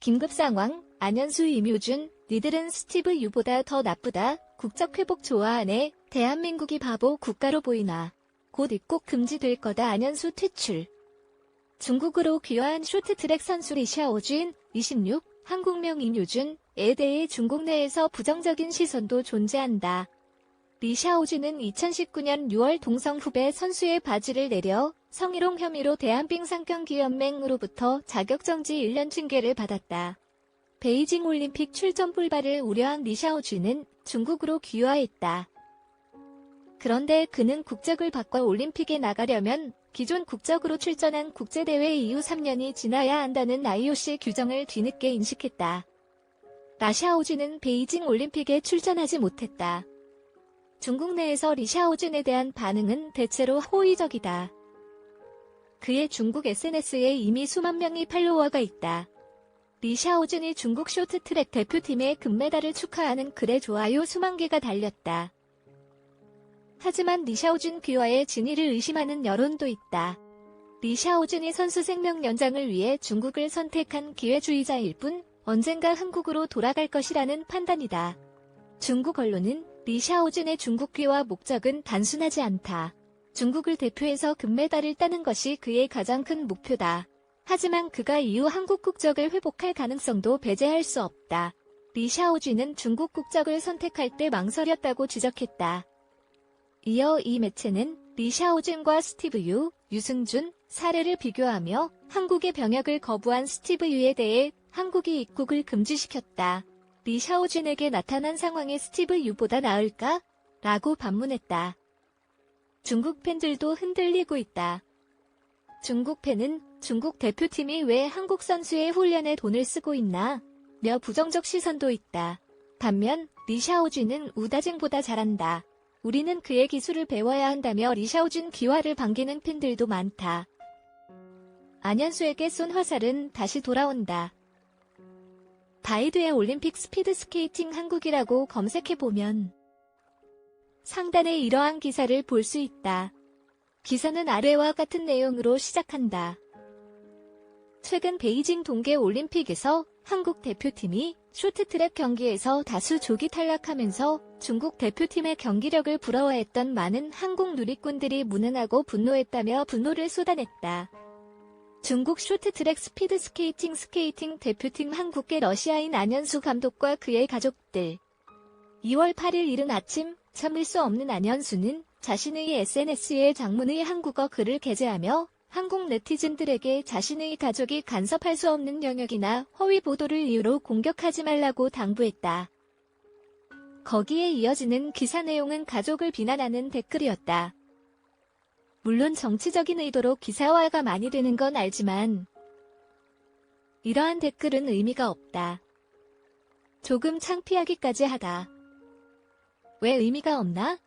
긴급 상황, 안현수 임효준, 니들은 스티브 유보다 더 나쁘다. 국적 회복 좋아하네. 대한민국이 바보 국가로 보이나. 곧 입국 금지될 거다. 안현수 퇴출. 중국으로 귀화한 쇼트트랙 선수 리샤오준, 26, 한국명 임효준에 대해 중국 내에서 부정적인 시선도 존재한다. 리샤오준은 2019년 6월 동성 후배 선수의 바지를 내려 성희롱 혐의로 대한빙상경기연맹으로부터 자격정지 1년 징계를 받았다. 베이징 올림픽 출전 불발을 우려한 리샤오준은 중국으로 귀화했다. 그런데 그는 국적을 바꿔 올림픽에 나가려면 기존 국적으로 출전한 국제대회 이후 3년이 지나야 한다는 IOC 규정을 뒤늦게 인식했다. 라샤오준은 베이징 올림픽에 출전하지 못했다. 중국 내에서 리샤오준에 대한 반응은 대체로 호의적이다. 그의 중국 SNS에 이미 수만 명의 팔로워가 있다. 리샤오준이 중국 쇼트트랙 대표팀의 금메달을 축하하는 글에 좋아요 수만 개가 달렸다. 하지만 리샤오준 귀화의 진위를 의심하는 여론도 있다. 리샤오준이 선수 생명 연장을 위해 중국을 선택한 기회주의자일 뿐 언젠가 한국으로 돌아갈 것이라는 판단이다. 중국 언론은 리샤오준의 중국 귀화 목적은 단순하지 않다. 중국을 대표해서 금메달을 따는 것이 그의 가장 큰 목표다. 하지만 그가 이후 한국 국적을 회복할 가능성도 배제할 수 없다. 리샤오준은 중국 국적을 선택할 때 망설였다고 지적했다. 이어 이 매체는 리샤오준과 스티브 유, 유승준 사례를 비교하며 한국의 병역을 거부한 스티브 유에 대해 한국이 입국을 금지시켰다. 리샤오준에게 나타난 상황이 스티브 유보다 나을까? 라고 반문했다. 중국 팬들도 흔들리고 있다. 중국 팬은 중국 대표팀이 왜 한국 선수의 훈련에 돈을 쓰고 있나? 며 부정적 시선도 있다. 반면 리샤오준은 우다징보다 잘한다. 우리는 그의 기술을 배워야 한다며 리샤오준 귀화를 반기는 팬들도 많다. 안현수에게 쏜 화살은 다시 돌아온다. 바이드의 올림픽 스피드 스케이팅 한국이라고 검색해보면 상단에 이러한 기사를 볼 수 있다. 기사는 아래와 같은 내용으로 시작한다. 최근 베이징 동계 올림픽에서 한국 대표팀이 쇼트트랙 경기에서 다수 조기 탈락하면서 중국 대표팀의 경기력을 부러워했던 많은 한국 누리꾼들이 무능하고 분노했다며 분노를 쏟아냈다. 중국 쇼트트랙 스피드 스케이팅 스케이팅 대표팀 한국계 러시아인 안현수 감독과 그의 가족들. 2월 8일 이른 아침 참을 수 없는 안현수는 자신의 SNS에 장문의 한국어 글을 게재하며 한국 네티즌들에게 자신의 가족이 간섭할 수 없는 영역이나 허위 보도를 이유로 공격하지 말라고 당부했다. 거기에 이어지는 기사 내용은 가족을 비난하는 댓글이었다. 물론 정치적인 의도로 기사화가 많이 되는 건 알지만 이러한 댓글은 의미가 없다. 조금 창피하기까지 하다. 왜 의미가 없나?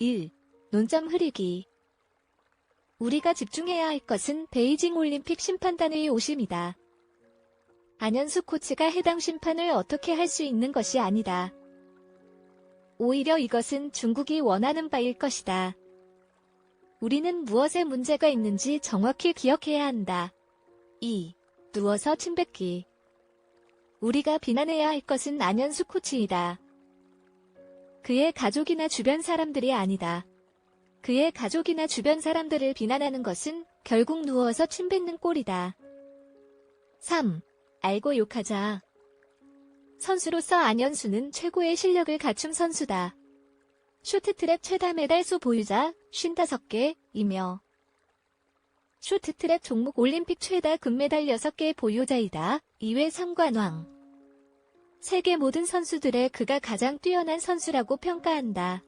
1. 논점 흐리기 우리가 집중해야 할 것은 베이징 올림픽 심판단의 오심이다. 안현수 코치가 해당 심판을 어떻게 할 수 있는 것이 아니다. 오히려 이것은 중국이 원하는 바일 것이다. 우리는 무엇에 문제가 있는지 정확히 기억해야 한다. 2. 누워서 침 뱉기. 우리가 비난해야 할 것은 안현수 코치이다. 그의 가족이나 주변 사람들이 아니다. 그의 가족이나 주변 사람들을 비난하는 것은 결국 누워서 침 뱉는 꼴이다. 3. 알고 욕하자. 선수로서 안현수는 최고의 실력을 갖춘 선수다. 쇼트트랙 최다 메달 수 보유자 55개이며 쇼트트랙 종목 올림픽 최다 금메달 6개 보유자이다. 이외 삼관왕. 세계 모든 선수들의 그가 가장 뛰어난 선수라고 평가한다.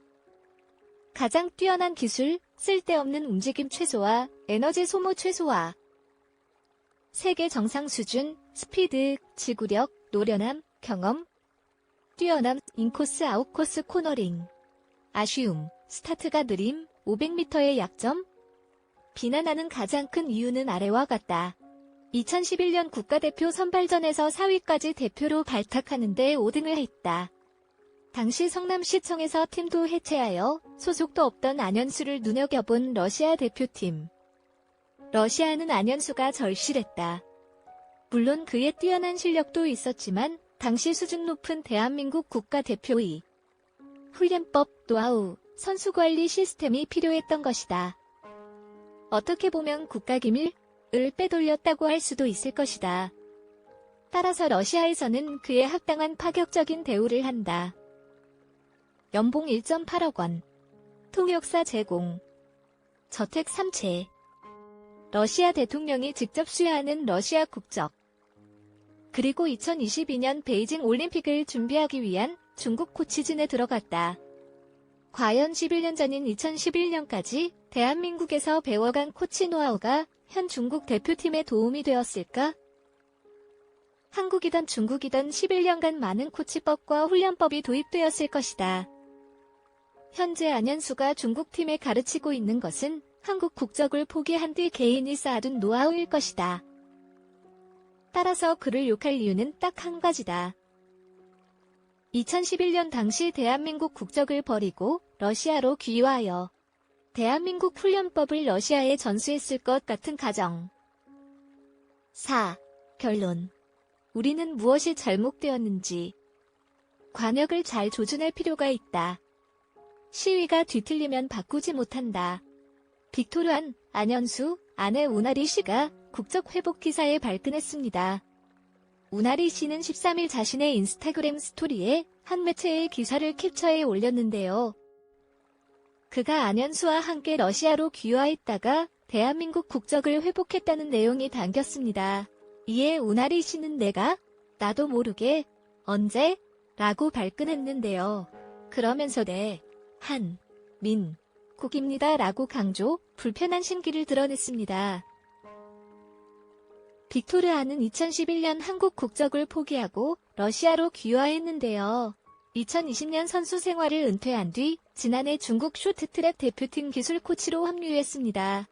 가장 뛰어난 기술, 쓸데없는 움직임 최소화, 에너지 소모 최소화. 세계 정상 수준, 스피드, 지구력, 노련함, 경험. 뛰어남, 인코스 아웃코스 코너링. 아쉬움, 스타트가 느림, 500m의 약점. 비난하는 가장 큰 이유는 아래와 같다. 2011년 국가대표 선발전에서 4위까지 대표로 발탁하는데 5등을 했다. 당시 성남시청에서 팀도 해체하여 소속도 없던 안현수를 눈여겨본 러시아 대표팀. 러시아는 안현수가 절실했다. 물론 그의 뛰어난 실력도 있었지만 당시 수준 높은 대한민국 국가대표의 훈련법, 노하우, 선수관리 시스템이 필요했던 것이다. 어떻게 보면 국가기밀을 빼돌렸다고 할 수도 있을 것이다. 따라서 러시아에서는 그에 합당한 파격적인 대우를 한다. 연봉 1.8억 원, 통역사 제공, 저택 3채, 러시아 대통령이 직접 수여하는 러시아 국적, 그리고 2022년 베이징 올림픽을 준비하기 위한 중국 코치진에 들어갔다. 과연 11년 전인 2011년까지 대한민국에서 배워간 코치 노하우가 현 중국 대표팀에 도움이 되었을까? 한국이든 중국이든 11년간 많은 코치법과 훈련법이 도입되었을 것이다. 현재 안현수가 중국팀에 가르치고 있는 것은 한국 국적을 포기한 뒤 개인이 쌓아둔 노하우일 것이다. 따라서 그를 욕할 이유는 딱 한 가지다. 2011년 당시 대한민국 국적을 버리고 러시아로 귀화하여 대한민국 훈련법을 러시아에 전수했을 것 같은 가정. 4. 결론. 우리는 무엇이 잘못되었는지 관역을 잘 조준할 필요가 있다. 시위가 뒤틀리면 바꾸지 못한다. 빅토르안, 안현수, 아내 우나리 씨가 국적 회복 기사에 발끈했습니다. 우나리 씨는 13일 자신의 인스타그램 스토리에 한 매체의 기사를 캡처해 올렸는데요. 그가 안현수와 함께 러시아로 귀화했다가 대한민국 국적을 회복했다는 내용이 담겼습니다. 이에 우나리 씨는 내가 나도 모르게 언제? 라고 발끈했는데요. 그러면서 네, 한, 민, 국입니다 라고 강조, 불편한 심기를 드러냈습니다. 빅토르아는 2011년 한국 국적을 포기하고 러시아로 귀화했는데요. 2020년 선수 생활을 은퇴한 뒤 지난해 중국 쇼트트랙 대표팀 기술 코치로 합류했습니다.